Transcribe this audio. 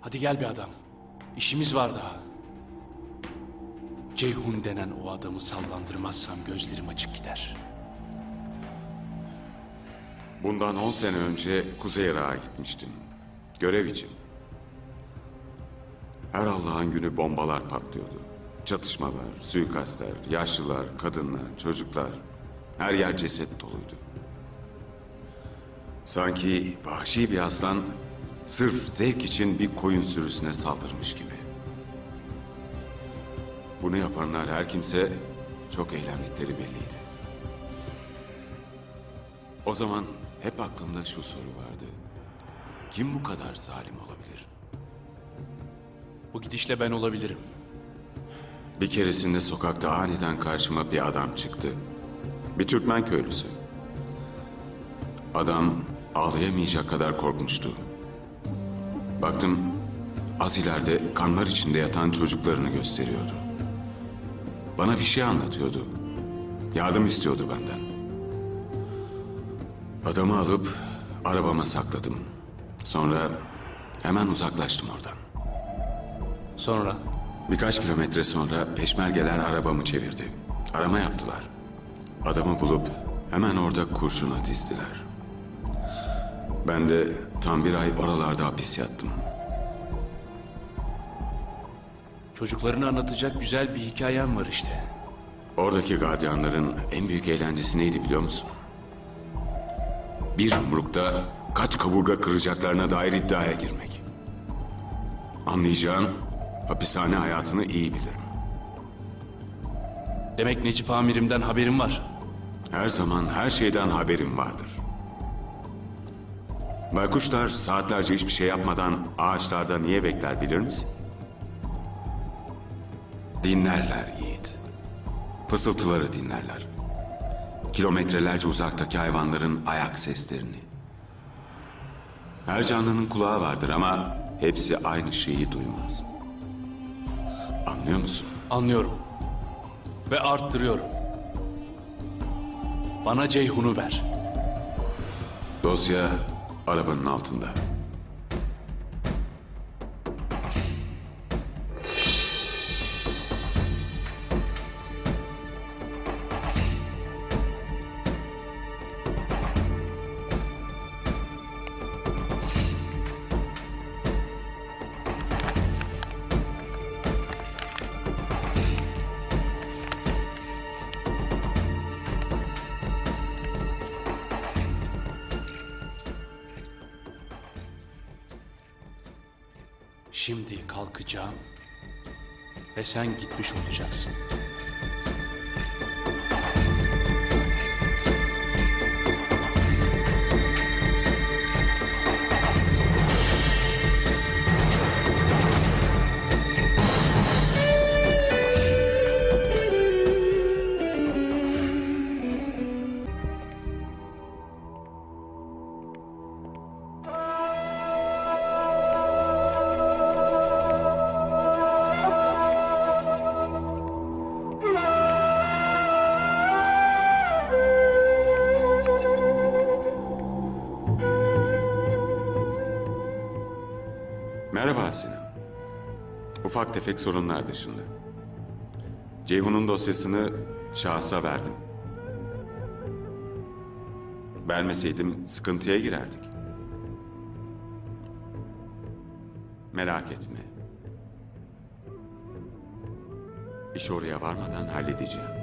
Hadi gel bir adam. İşimiz var daha. Ceyhun denen o adamı sallandırmazsam gözlerim açık gider. Bundan 10 sene önce Kuzey Irak'a gitmiştim. Görev için. Her Allah'ın günü bombalar patlıyordu. Çatışmalar, suikastler, yaşlılar, kadınlar, çocuklar. Her yer ceset doluydu. Sanki vahşi bir aslan sırf zevk için bir koyun sürüsüne saldırmış gibi. Bunu yapanlar her kimse çok eğlendikleri belliydi. O zaman hep aklımda şu soru vardı. Kim bu kadar zalim olabilir? Bu gidişle ben olabilirim. Bir keresinde sokakta aniden karşıma bir adam çıktı. Bir Türkmen köylüsü. Adam ağlayamayacak kadar korkmuştu. Baktım az ileride kanlar içinde yatan çocuklarını gösteriyordu. Bana bir şey anlatıyordu. Yardım istiyordu benden. Adamı alıp arabama sakladım. Sonra hemen uzaklaştım oradan. Sonra Birkaç kilometre sonra peşmergeler arabamı çevirdi. Arama yaptılar. Adamı bulup hemen orada kurşuna dizdiler. Ben de tam bir ay oralarda hapis yattım. çocuklarını anlatacak güzel bir hikayem var işte. Oradaki gardiyanların en büyük eğlencesi neydi biliyor musun? Bir yumrukta kaç kaburga kıracaklarına dair iddiaya girmek. Anlayacağın hapishane hayatını iyi bilirim. Demek Necip amirimden haberim var. Her zaman her şeyden haberim vardır. Baykuşlar saatlerce hiçbir şey yapmadan ağaçlarda niye bekler bilir misin? Dinlerler Yiğit. Fısıltıları dinlerler. Kilometrelerce uzaktaki hayvanların ayak seslerini. Her canlının kulağı vardır ama hepsi aynı şeyi duymaz. Anlıyor musun? Anlıyorum. Ve arttırıyorum. Bana Ceyhun'u ver. Dosya arabanın altında. Şimdi kalkacağım ve sen gitmiş olacaksın. Merhaba Sinem. Ufak tefek sorunlar dışında. Ceyhun'un dosyasını şahsa verdim. Vermeseydim sıkıntıya girerdik. Merak etme. İş oraya varmadan halledeceğim.